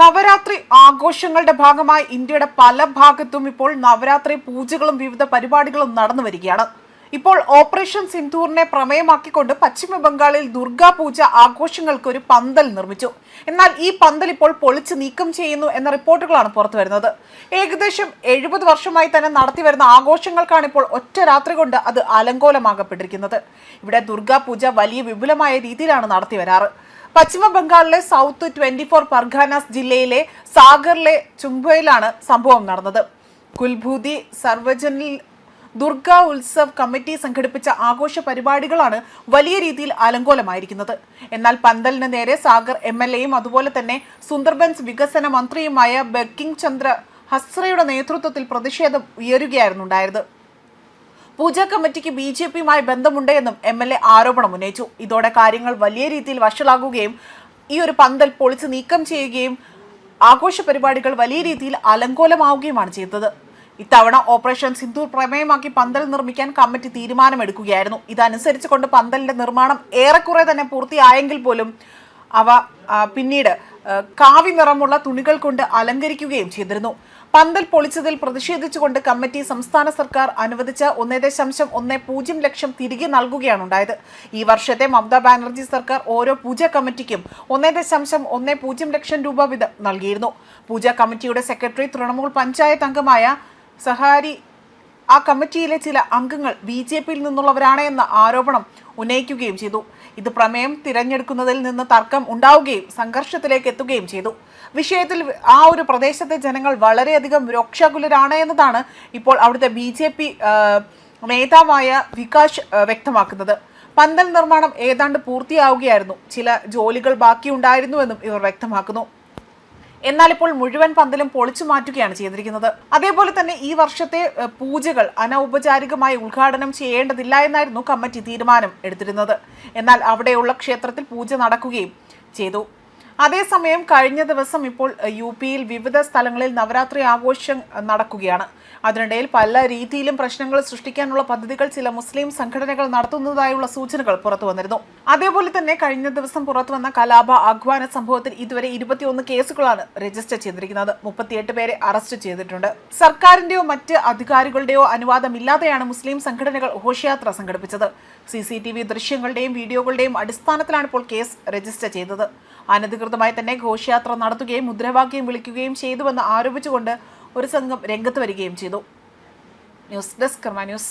നവരാത്രി ആഘോഷങ്ങളുടെ ഭാഗമായി ഇന്ത്യയുടെ പല ഭാഗത്തും ഇപ്പോൾ നവരാത്രി പൂജകളും വിവിധ പരിപാടികളും നടന്നു വരികയാണ്. ഇപ്പോൾ ഓപ്പറേഷൻ സിന്ധൂറിനെ പ്രമേയമാക്കിക്കൊണ്ട് പശ്ചിമ ബംഗാളിൽ ദുർഗാ പൂജ ആഘോഷങ്ങൾക്ക് ഒരു പന്തൽ നിർമ്മിച്ചു. എന്നാൽ ഈ പന്തൽ ഇപ്പോൾ പൊളിച്ച് നീക്കം ചെയ്യുന്നു എന്ന റിപ്പോർട്ടുകളാണ് പുറത്തു വരുന്നത്. ഏകദേശം എഴുപത് വർഷമായി തന്നെ നടത്തിവരുന്ന ആഘോഷങ്ങൾക്കാണ് ഇപ്പോൾ ഒറ്റ രാത്രി കൊണ്ട് അത് അലങ്കോലമാകപ്പെട്ടിരിക്കുന്നത് ഇവിടെ ദുർഗാ പൂജ വലിയ വിപുലമായ രീതിയിലാണ് നടത്തി വരാറ്. പശ്ചിമ ബംഗാളിലെ സൗത്ത് ട്വന്റി ഫോർ പർഗാനാസ് ജില്ലയിലെ സാഗറിലെ ചുംബയിലാണ് സംഭവം നടന്നത്. കുൽഭൂതി സർവജനിൽ ദുർഗ ഉത്സവ് കമ്മിറ്റി സംഘടിപ്പിച്ച ആഘോഷ പരിപാടികളാണ് വലിയ രീതിയിൽ അലങ്കോലമായിരിക്കുന്നത് എന്നാൽ പന്തലിന് നേരെ സാഗർ എം എൽ എയും അതുപോലെ തന്നെ സുന്ദർബൻസ് വികസന മന്ത്രിയുമായ ബക്കിംഗ് ചന്ദ്ര ഹസ്രയുടെ നേതൃത്വത്തിൽ പ്രതിഷേധം ഉയരുകയായിരുന്നു പൂജാ കമ്മിറ്റിക്ക് ബി ജെ പിയുമായി ബന്ധമുണ്ട് എന്നും എം എൽ എ ആരോപണം ഉന്നയിച്ചു. ഇതോടെ കാര്യങ്ങൾ വലിയ രീതിയിൽ വഷളാകുകയും ഈ ഒരു പന്തൽ പൊളിച്ച് നീക്കം ചെയ്യുകയും ആഘോഷ പരിപാടികൾ വലിയ രീതിയിൽ അലങ്കോലമാവുകയുമാണ് ചെയ്തത്. ഇത്തവണ ഓപ്പറേഷൻ സിന്ദൂർ പ്രമേയമാക്കി പന്തൽ നിർമ്മിക്കാൻ കമ്മിറ്റി തീരുമാനമെടുക്കുകയായിരുന്നു. ഇതനുസരിച്ച് കൊണ്ട് പന്തലിന്റെ നിർമ്മാണം ഏറെക്കുറെ തന്നെ പൂർത്തിയായെങ്കിൽ പോലും അവ പിന്നീട് കാവി നിറമുള്ള തുണികൾ കൊണ്ട് അലങ്കരിക്കുകയും ചെയ്തിരുന്നു. പന്തൽ പൊളിച്ചതിൽ പ്രതിഷേധിച്ചുകൊണ്ട് കമ്മിറ്റി സംസ്ഥാന സർക്കാർ അനുവദിച്ച ഒന്നേ ദശാംശം ഒന്നേ പൂജ്യം ലക്ഷം തിരികെ നൽകുകയാണ് ഉണ്ടായത്. ഈ വർഷത്തെ മമതാ ബാനർജി സർക്കാർ ഓരോ പൂജാ കമ്മിറ്റിക്കും ഒന്നേ ദശാംശം ഒന്നേ പൂജ്യം ലക്ഷം രൂപ വീതം നൽകിയിരുന്നു. പൂജാ കമ്മിറ്റിയുടെ സെക്രട്ടറി തൃണമൂൽ പഞ്ചായത്ത് അംഗമായ സഹാരി ആ കമ്മിറ്റിയിലെ ചില അംഗങ്ങൾ ബി ജെ പിയിൽ നിന്നുള്ളവരാണ് എന്ന ആരോപണം ഉന്നയിക്കുകയും ചെയ്തു. ഇത് പ്രമേയം തിരഞ്ഞെടുക്കുന്നതിൽ നിന്ന് തർക്കം ഉണ്ടാവുകയും സംഘർഷത്തിലേക്ക് എത്തുകയും ചെയ്തു. വിഷയത്തിൽ ആ ഒരു പ്രദേശത്തെ ജനങ്ങൾ വളരെയധികം രോക്ഷാകുലരാണ് എന്നതാണ് ഇപ്പോൾ അവിടുത്തെ ബി ജെ പി നേതാവായ വികാഷ് വ്യക്തമാക്കുന്നത്. പന്തൽ നിർമ്മാണം ഏതാണ്ട് പൂർത്തിയാവുകയായിരുന്നു. ചില ജോലികൾ ബാക്കിയുണ്ടായിരുന്നുവെന്നും ഇവർ വ്യക്തമാക്കുന്നു. എന്നാൽ ഇപ്പോൾ മുഴുവൻ പന്തലും പൊളിച്ചു മാറ്റുകയാണ് ചെയ്തിരിക്കുന്നത്. അതേപോലെ തന്നെ ഈ വർഷത്തെ പൂജകൾ അനൗപചാരികമായി ഉദ്ഘാടനം ചെയ്യേണ്ടതില്ല എന്നായിരുന്നു കമ്മിറ്റി തീരുമാനം എടുത്തിരുന്നത്. എന്നാൽ അവിടെയുള്ള ക്ഷേത്രത്തിൽ പൂജ നടക്കുകയും ചെയ്തു. അതേസമയം കഴിഞ്ഞ ദിവസം ഇപ്പോൾ യു പിയിൽ വിവിധ സ്ഥലങ്ങളിൽ നവരാത്രി ആഘോഷം നടക്കുകയാണ്. അതിനിടയിൽ പല രീതിയിലും പ്രശ്നങ്ങൾ സൃഷ്ടിക്കാനുള്ള പദ്ധതികൾ ചില മുസ്ലിം സംഘടനകൾ നടത്തുന്നതായുള്ള സൂചനകൾ പുറത്തു വന്നിരുന്നു. അതേപോലെ തന്നെ കഴിഞ്ഞ ദിവസം പുറത്തു വന്ന കലാപ ആഹ്വാന സംഭവത്തിൽ ഇതുവരെ ഇരുപത്തിയൊന്ന് കേസുകളാണ് രജിസ്റ്റർ ചെയ്തിരിക്കുന്നത്. മുപ്പത്തിയെട്ട് പേരെ അറസ്റ്റ് ചെയ്തിട്ടുണ്ട്. സർക്കാരിന്റെയോ മറ്റ് അധികാരികളുടെയോ അനുവാദമില്ലാതെയാണ് മുസ്ലിം സംഘടനകൾ ഘോഷയാത്ര സംഘടിപ്പിച്ചത്. സി സി ടി വി ദൃശ്യങ്ങളുടെയും വീഡിയോകളുടെയും അടിസ്ഥാനത്തിലാണ് ഇപ്പോൾ കേസ് രജിസ്റ്റർ ചെയ്തത്. അനധികൃതമായി തന്നെ ഘോഷയാത്ര നടത്തുകയും മുദ്രാവാക്യം വിളിക്കുകയും ചെയ്തുവെന്ന് ആരോപിച്ചുകൊണ്ട് ഒരു സംഘം രംഗത്ത് വരികയും ചെയ്തു. News desk news.